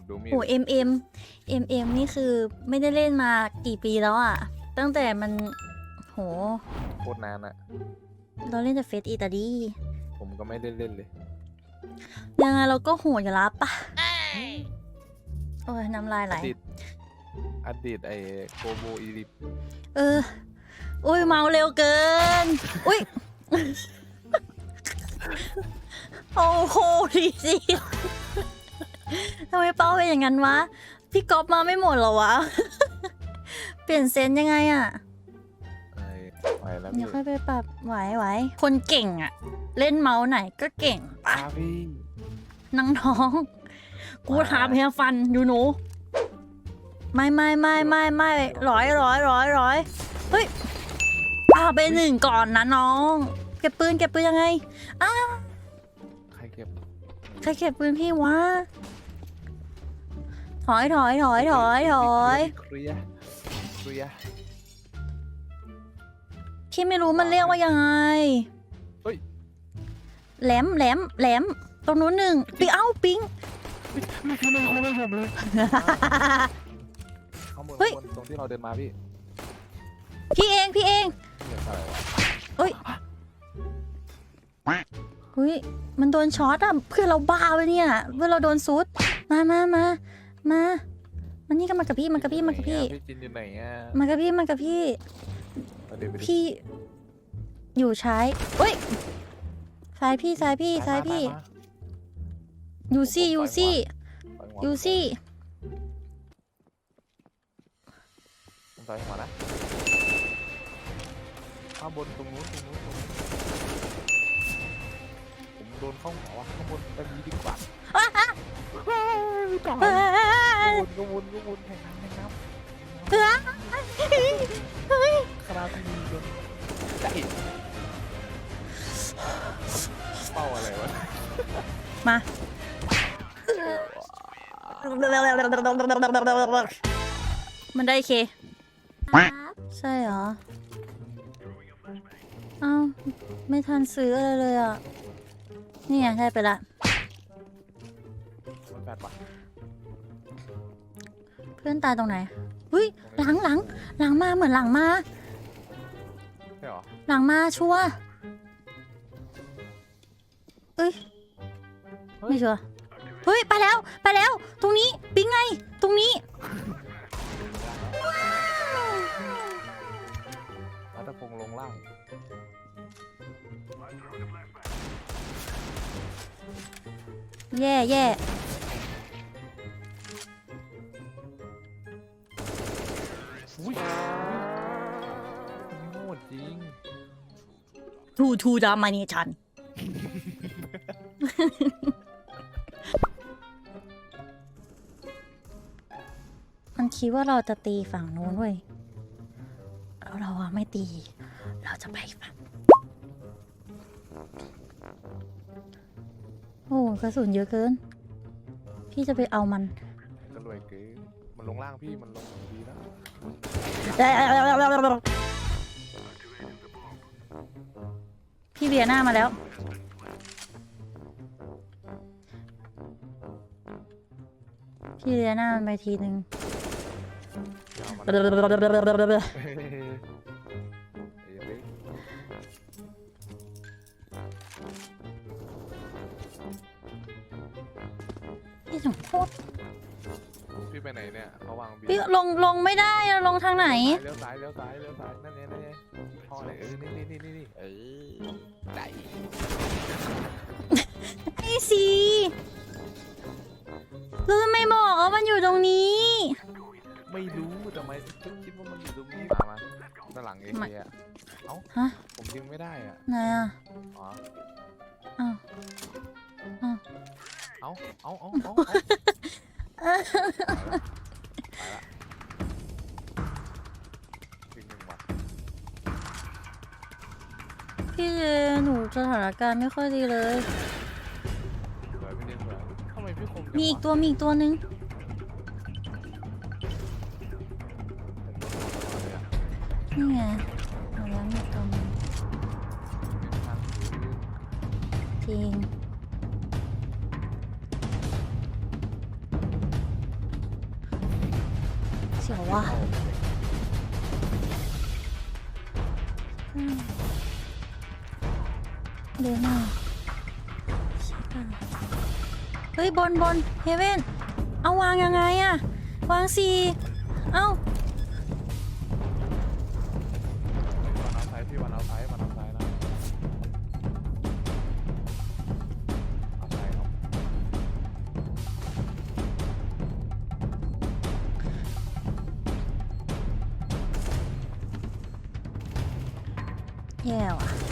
ดดูมีดโหเอ็มเอ็มเอ็มเอ็มนี่คือไม่ได้เล่นมากี่ปีแล้วอะตั้งแต่มัน โห โคตรนานอะเราเล่นแต่เฟสอิตาลีผมก็ไม่ได้เล่นเลย ยังไงเราก็โหดอยู่แล้วปะโอ้ยน้ำลายไหล อดีตอดีตไอโกโบอีริปเออ อุ้ยเมาเร็วเกิน อุ้ย โอ้โหดีสิ ทำไมเป้าเป็นอย่างนั้นวะ พี่ก๊อฟมาไม่หมดเหรอวะ เปลี่ยนเซนส์ยังไงอะไอไปแล้วเดี๋พี่ยวค่อยไปปรับไหวไหวคนเก่งอะเล่นเมาส์ไหนก็เก่งปะ อาพี่ นังน้องๆกูถามเพียฟันอยู่หนู ไม่ไม่ไม่ไม่ไม่ร้อยร้อยร้อยร้อยเฮ้ยปาไปหนึ่งก่อนนะน้อง เก็บปืนเก็บปืนยังไงอ้าใครเก็บใครเก็บปืนพี่วะ ถอยถอยถอยถอยถอยเคลียร์เคลียร์พี่ไม่รู้มันเรียกว่ายังไงเฮ้ยแหลมแหลมแหลมตรงนู้นหนึ่งปิงเอ้าปิงไม่ใช่เลยคนไม่ผมเลยข้างบนเฮ้ยข้างบนตรงที่เราเดินมาพี่ พี่เองพี่เองเนี่ยอะไรวะเฮ้ยมันโดนช็อตอะเพื่อนเราบ้าไปเนี่ย เพื่อนเราโดนซุดมามามา มา มันนี่ก็มากับพี่มากับพี่มากับพี่ พี่จินอยู่ไหนอะมากับพี่มากับพี่มาเดี๋ยวไปดิพี่ อยู่ซ้ายเฮ้ยซ้ายพี่ซ้ายพี่ซ้ายพี่มมยูซี่ยูซี่มามายูซี่ผมใส่หัวนะข้างบนตรงนู้นตรงนู้นตรงนู้นผมโดนเข้าหัวว่ะข้างบนไปนี้ดีกว่าไม่ต่อเฮ้ยก็ วนก็วนแข่งน้ำแข่งน้ำเฮ้ยเฮ้ยคาราทีนีโดนได้เป้าอะไรวะมามันได้เคใช่เหรอ เอ้า ไม่ทันซื้ออะไรเลยอะ นี่ไงได้ไปละมันแปดปะ พื่อนตายตรงไหนหุ้ยหลังหลังหลังมาเหมือนหลังมาใช่หรอหลังมาชัวร์เอ้ยไม่ชัวร์เฮ้ยไปแล้วไปแล้ว ตรงนี้ปิ๊งไง ตรงนี้รัตพงษ์ลงล่างแย่แย่อุ้ย ทูทูดามานีชันมันคิดว่าเราจะตีฝั่งนู้นเว้ยแล้วเราอะไม่ตี เราจะไปฝั่งโอ้กระสุนเยอะเกิน พี่จะไปเอามันก็รวยเก๋มันลงล่างพี่มันลงดีแล้ พี่เบียร์หน้ามาแล้ว พี่เบียร์หน้ามันไปทีนึงยาวมันเฮ้ยเฮ้ยพี่สมโคตร พี่ไปไหนเนี่ยเขาวางเบียพี่ร์ลงลงไม่ได้อะลงทางไหน เลี้ยวซ้ายเลี้ยวซ้ายเลี้ยวซ้ายนั่นไงนั่นไงท่อไหนเออนี่นี่นี่นี่นี่เออได้ไอซีแล้วทำไมบอกว่ามันอยู่ตรงนี้ ไม่รู้แต่ไม่ฉันคิดว่ามันอยู่ตรงนี้มามาด้านหลังเอไม่ เอะเอ้าฮะผมยิงไม่ได้อะไหนอะอ๋ออ้าวเอ้าเอ้าเอ้าเอ้าเอ้า พี่เจหนูสถานการณ์ไม่ค่อยดีเลย สวยพี่เด้สวยทำไมพี่คมมีอีกตัวมีอีกตัวนึงนี่ไงเอาแล้วมีตัวนึงจริงเสียวว่ะ อืม เดินมาชิบหายเฮ้ยบนบนเฮเว่นเอาวางยังไงอะวางสี่เอ้าวันเอาไซด์พี่วันเอาไซด์วันเอาไซด์นะเอาไซด์ครับแย่ว่ะ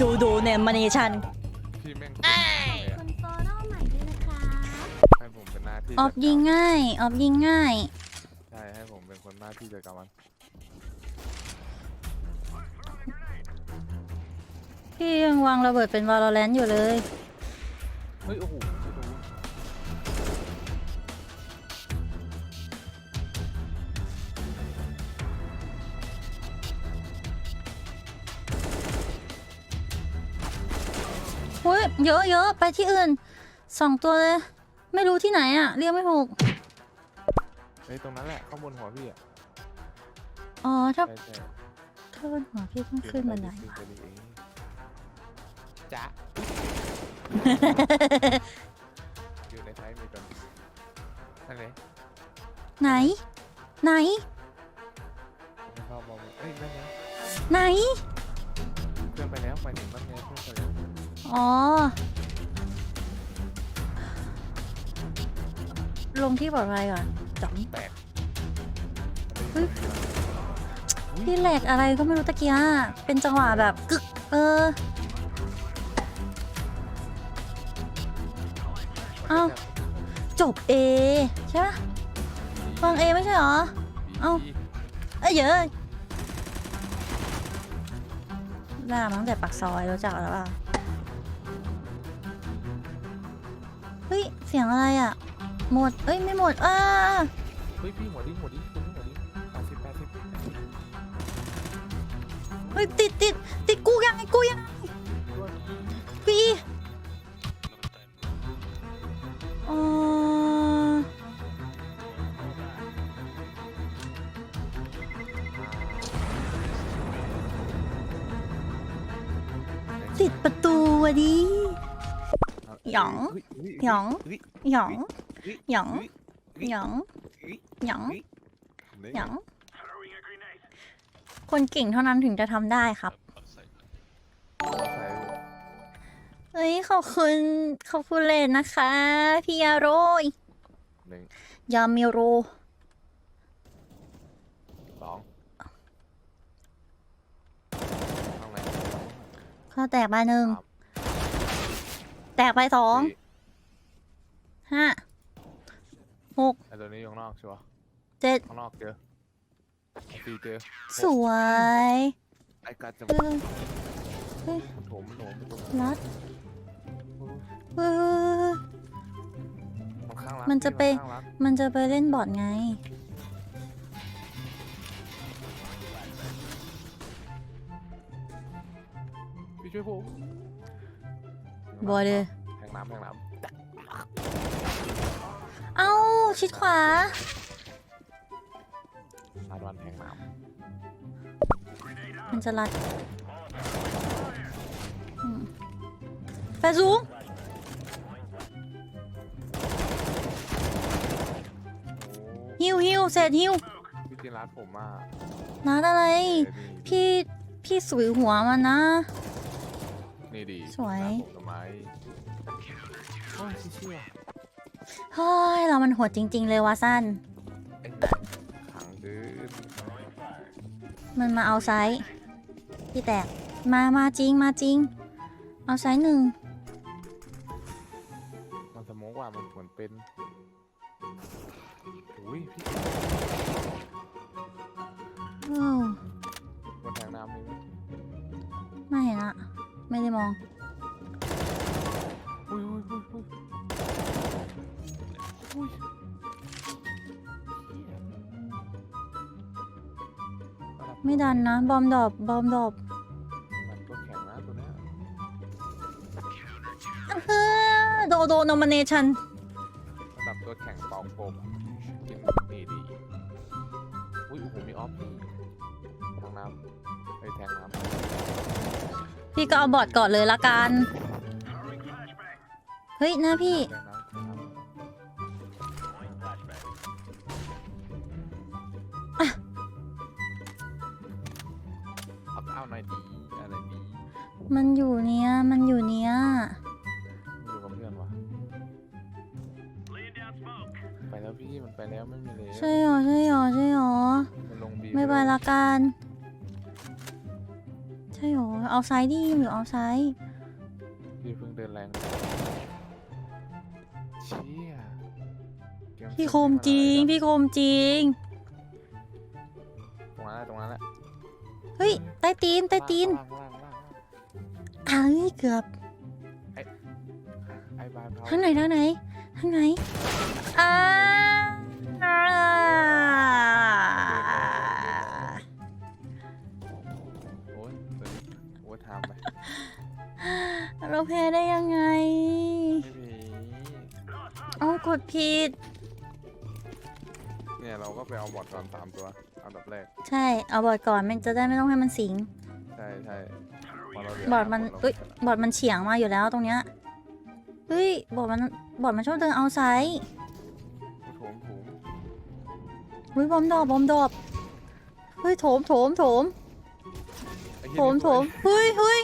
ดูดูเนี่ยมาเนชันพี่แม่งสุดเลยอะคุณโฟโต้ใหม่ด้วยนะคะให้ผมเป็นหน้าที่ออฟยิงง่าย ออฟยิงง่าย ใช่ให้ผมเป็นคนหน้าที่เดียวกับมันพี่ยังวางระเบิดเป็นวาโลแรนต์อยู่เลย เฮ้ยโอ้โห ยเยอะเยอะไปที่อื่นสองตัวเลย ไม่รู้ที่ไหนอะเรียกไม่ถูกเฮ้ยตรงนั้นแหละข้างบนหัวพี่อะอ๋อถ้าใช่ใช่ถ้าบนหัวพี่ต้องขึ้นบันไดขึ้นว่ะไปนี่เองจ๊ะอยู่ในไทยมีตัวนี้นั่นเลยไหน ไหน ไม่เข้ามองเอ้ยนั่นไงไหน เพื่อนไปแล้วไปถึงนั่นไงเพื่อนไปแล้ว อ๋อ ลงที่ปลอดภัยก่อนจ๋อมแตกเฮ้ยพี่แหลกอะไรก็ไม่รู้ตะกี้อะเป็นจังหวะแบบกึก เออ เอ้า จบ A ใช่ปะวาง A ไม่ใช่เหรอ เอ้า เอ้ยเยอะล่ามาตั้งแต่ปากซอยรู้จักแล้วเปล่ เสียงอะไรอะ หมด เอ้ยไม่หมดอ่าเฮ้ยพี่หัวดิ้งหัวดิ้งตรงนี้หัวดิ้งแปดสิบแปดสิบเฮ้ยติดติดติดกูยังไงกูยังไงปีอ๋ หยองหยองหยองหยองหยองหยองหยองคนเก่งเท่านั้นถึงจะทำได้ครับเฮ้ยขอบคุณขอบคุณเลยนะคะ พี่ยาโรยหนึ่งยามิโรสองข้างในเขาแตกไปหนึ่งสามแตกไปสองสี่ห้าหกไอตัวนี้อยู่ข้างนอกชัวร์เจ็ดข้างนอกเจอไอตีเจอสวยไอกัดจะเออมันโถมมันโถมมันโถมรัดเออมันข้างรักมันจะไปพี่ข้างรักมันจะไปเล่นบอร์ดไง พี่ช่วยผม บอร์ดเลยแท งน้ำแทงน้เอ้า ชิดขวาำลาดวันแทงน้มันจะรัดอืมแฟนสูงำโอ้ฮิวฮิวเสร็จฮิวพี่จินรัดผมอะรัดอะไรเอ้ยนี่พี่ พี่สวยหัวมันนะ นี่ดีสวย รัดผมทำไมโอ้ยเชี่ยเฮ้ย เรามันโหดจริง ๆ เลยวะสั้นไอ้หนังขังเกินมันมาเอาไซส์พี่แตก มามาจริงมาจริง เอาไซส์หนึ่งมันสโมกว่ามันเหมือนเป็นอุ้ยพี่โอ้มันแทงน้ำนี่ไม่เห็นอะไม่ได้มอง ไม่ดันนะ บอมดอบ บอมดอบมันก็แข็งนะตัวนี้โดโดนอมเนชันระดับตัวแข็งเป่าโกมดีดีอุ้ยโอ้โหมีออฟนี่ทางน้ำไอแทงน้ำพี่ก็เอาบอดก่อนเลยละกัน เฮ้ยนะพี่ มันอยู่เนี้ย มันอยู่เนี้ย อยู่กับเพื่อนวะไปแล้วพี่มันไปแล้วไม่มีแล้วใช่หรอใช่หรอใช่หรอ มันลงบีไม่ไปแล้วละกัน ใช่หรอ เอาไซด์ดิหรือเอาไซด์พี่เพิ่งเดินแรงเชี่ยเกพี่โคมจริง พี่โคมจริง ตรงนั้นแหละตรงนั้นแหละ เฮ้ย ใต้ตีน ใต้ตีน ล่างล่างล่างล่างอ้าวเกือบไอ้บายเพาทางไหนทางไหนทางไหนอ่าโอ้ยเดี๋ยวโอ้ยทำไปเราแพ้ได้ยังไง ไม่มีเอากดผิด เนี่ยเราก็ไปเอาบอดก่อนสามตัวอันดับแรก ใช่ เอาบอร์ดก่อนมันจะได้ไม่ต้องให้มันสิง บอร์ดมันห้าคเอ้ยราก็ชนะบอร์ดมันเฉียงมาอยู่แล้วตรงเนี้ยเฮ้ยบอร์ดมันบอร์ดมันชอบเดินเอาไซด์โถมโถมเฮ้ยบอมดอกบอมดอกเฮ้ยโถมโถมโถมไอ้เหี้โถยมนี่โถมเฮ้ยเฮ้ย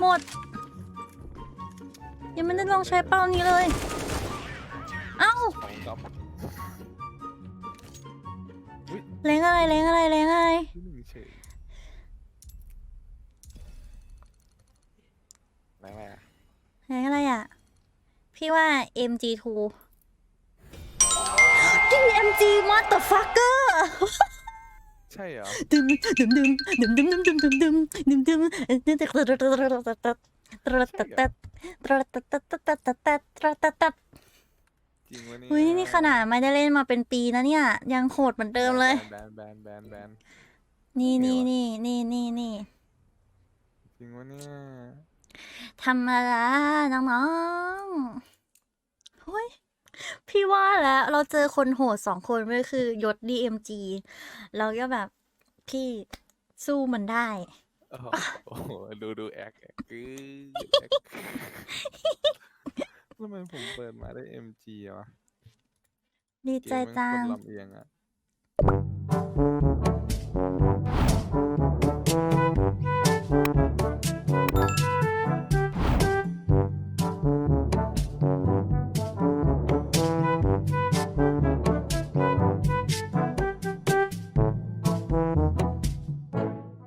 หมด ยังไม่ได้ลองใช้เป้านี้เลย เอ้าของกับแรงอะไรแรงอะไรแรงอะไร ที่หนึ่งเฉยไหนไงอะ แรงอะไรอะ พี่ว่า MG2 MG motherfucker ใช่เหรอดึมดึมดึมดึมดึมดึมดึมดึมดึมดึมดึมดึมจริงวะเนี่ยอุ้ยนี่ขนาดไม่ได้เล่นมาเป็นปีนะเนี่ย ยังโหดเหมือนเดิมเลย แบนแบนแบนแบนนี่โอเคนี่ว่ะนี่นี่นี่นี่จริงวะเนี่ย ธรรมดาน้องๆเฮ้ยพี่ว่าแล้วเราเจอคนโหดสองคนก็คือยศ DMG เราก็แบบพี่สู้มันได้โอ้โหโอ้โหดูดูแอคแอคคือแอคทำไมผมเปิดมาได้ MG อะวะดีเกใจมมันจัคงนลำเอียงอะ